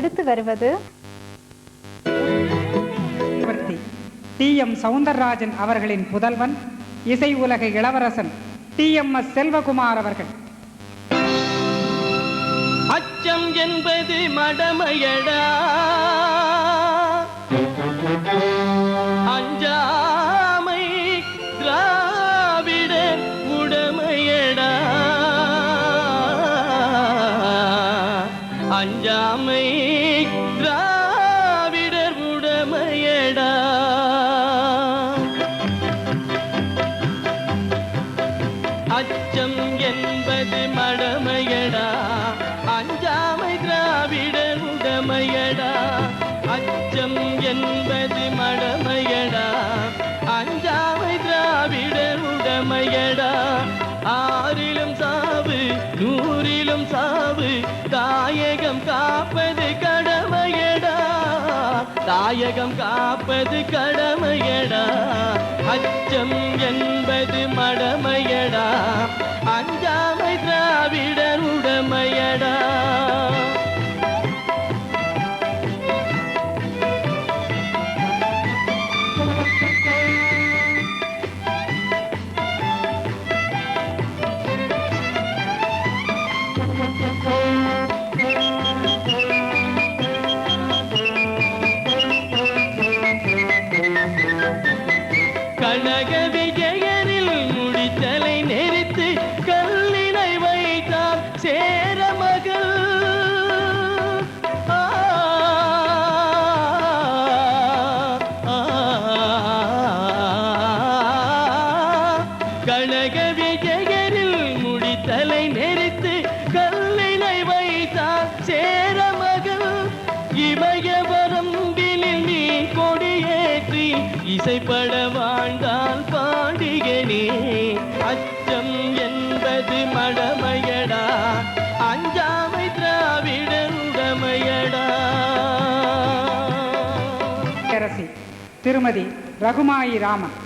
அடுத்து வருவது D. M. Soundararajan அவர்களின் புதல்வன் இசை உலக இளவரசன் டி. எம். எஸ். செல்வகுமார் அவர்கள். அச்சம் என்பது மடமையடா. அஞ்சாமை திராவிட உடமையடா. அஞ்சாமை உடமையடா அச்சம் என்பது மடமையடா. அஞ்சாமை திராவிட முகமையடா அச்சம் என்பது மடமையடா. அஞ்சாமை திராவிட முகமையடா ஆறிலும் சாவு நூறிலும் சாவு தாயகம் காப்பது கடமையடா தாயகம் காப்பது கடமையடா. அச்சம் என்ன ஆசைப்பட வாழ்ந்தால் பாண்டியனே அச்சம் என்பது மடமையடா அஞ்சாமை திராவிட உடமையடா அரசி திருமதி ரகுமாயி ராமன்